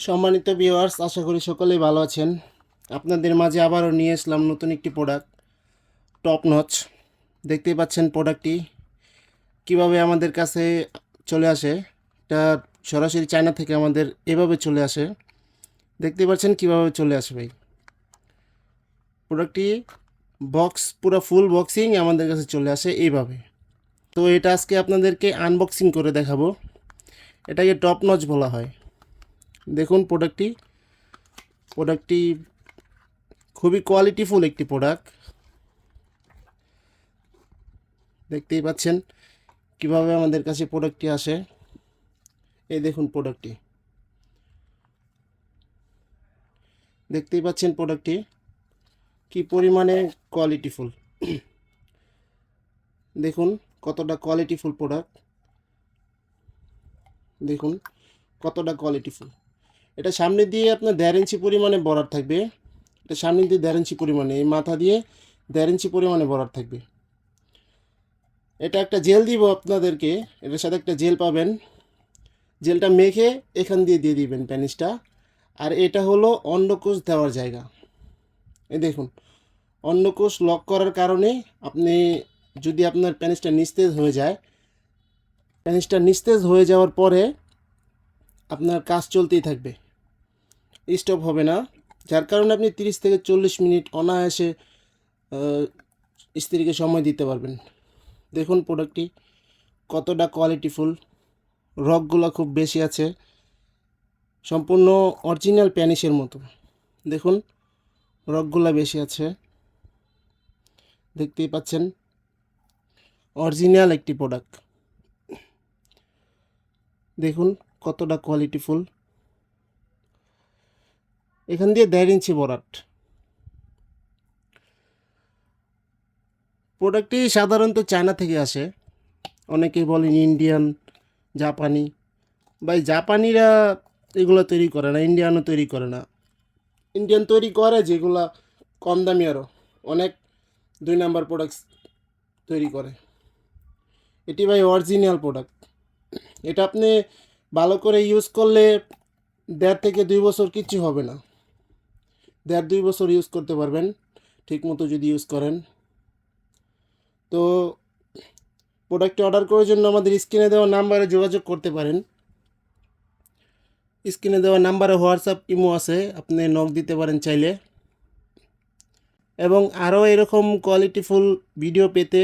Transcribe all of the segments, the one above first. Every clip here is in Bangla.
সম্মানিত ভিউয়ার্স আশা করি সকলেই ভালো আছেন। আপনাদের মাঝে আবারও নিয়ে আসলাম নতুন একটি প্রোডাক্ট টপ নচ দেখতেই পাচ্ছেন প্রোডাক্টটি কীভাবে আমাদের কাছে চলে আসে, এটা সরাসরি চায়না থেকে আমাদের এভাবে চলে আসে। দেখতে পাচ্ছেন কীভাবে চলে আসে ভাই। প্রোডাক্টটি বক্স পুরো ফুল বক্সিং আমাদের কাছে চলে আসে এইভাবে। তো এটা আজকে আপনাদেরকে আনবক্সিং করে দেখাবো। এটাকে টপ নচ বলা হয়। দেখুন প্রোডাক্টটি প্রোডাক্টটি খুবই কোয়ালিটিফুল একটি প্রোডাক্ট দেখতেই পাচ্ছেন কীভাবে আমাদের কাছে প্রোডাক্টটি আসে। এই দেখুন প্রোডাক্টটি দেখতেই পাচ্ছেন প্রোডাক্টটি কি পরিমাণে কোয়ালিটিফুল দেখুন কতটা কোয়ালিটিফুল প্রোডাক্ট দেখুন কতটা কোয়ালিটিফুল এটা সামনে দিয়ে আপনার দেড় ইঞ্চি পরিমাণে বরার থাকবে। এটা সামনে দিয়ে দেড় ইঞ্চি পরিমাণে, এই মাথা দিয়ে দেড় ইঞ্চি পরিমাণে বরার থাকবে। এটা একটা জেল দিব আপনাদেরকে, এটার সাথে একটা জেল পাবেন। জেলটা মেখে এখান দিয়ে দিয়ে দিবেন প্যানিসটা। আর এটা হলো অন্ডকোষ দেওয়ার জায়গা। এই দেখুন, অন্ডকোষ লক করার কারণে আপনি যদি আপনার প্যানিসটা নিস্তেজ হয়ে যায়, প্যানিসটা নিস্তেজ হয়ে যাওয়ার পরে আপনার কাজ চলতেই থাকবে। স্টপ হবে না। যার কারণে আপনি তিরিশ থেকে চল্লিশ মিনিট অনায়াসে স্ত্রীকে সময় দিতে পারবেন। দেখুন প্রোডাক্টটি কতটা কোয়ালিটিফুল রকগুলো খুব বেশি আছে। সম্পূর্ণ অরিজিনাল প্যানিসের মতো। দেখুন রকগুলো বেশি আছে। দেখতেই পাচ্ছেন অরিজিনাল একটি প্রোডাক্ট দেখুন, কতটা কোয়ালিটিফুল এখান দিয়ে দেড় ইঞ্চি বরাট। প্রোডাক্টটি সাধারণত চায়না থেকে আসে। অনেকেই বলেন ইন্ডিয়ান, জাপানি। বা জাপানিরা এগুলো তৈরি করে না, ইন্ডিয়ানও তৈরি করে না। ইন্ডিয়ান তৈরি করে যেগুলা কম দামি আরও অনেক দুই নাম্বার প্রোডাক্টস তৈরি করে। এটি ভাই অরিজিনাল প্রোডাক্ট এটা আপনি ভালো করে ইউজ করলে দেড় থেকে দুই বছর কিচ্ছু হবে না। দেড় দুই বছর ইউজ করতে পারবেন ঠিক মতো যদি ইউজ করেন। তো প্রোডাক্টটি অর্ডার করার জন্য আমাদের স্ক্রিনে দেওয়া নাম্বারে যোগাযোগ করতে পারেন। স্ক্রিনে দেওয়া নাম্বারে হোয়াটসঅ্যাপ ইমো আছে, আপনি নক দিতে পারেন চাইলে। এবং আরও এরকম কোয়ালিটিফুল ভিডিও পেতে,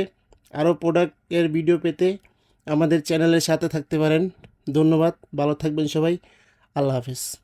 আরও প্রোডাক্টের ভিডিও পেতে আমাদের চ্যানেলের সাথে থাকতে পারেন। ধন্যবাদ, ভালো থাকবেন সবাই। আল্লাহ হাফিজ।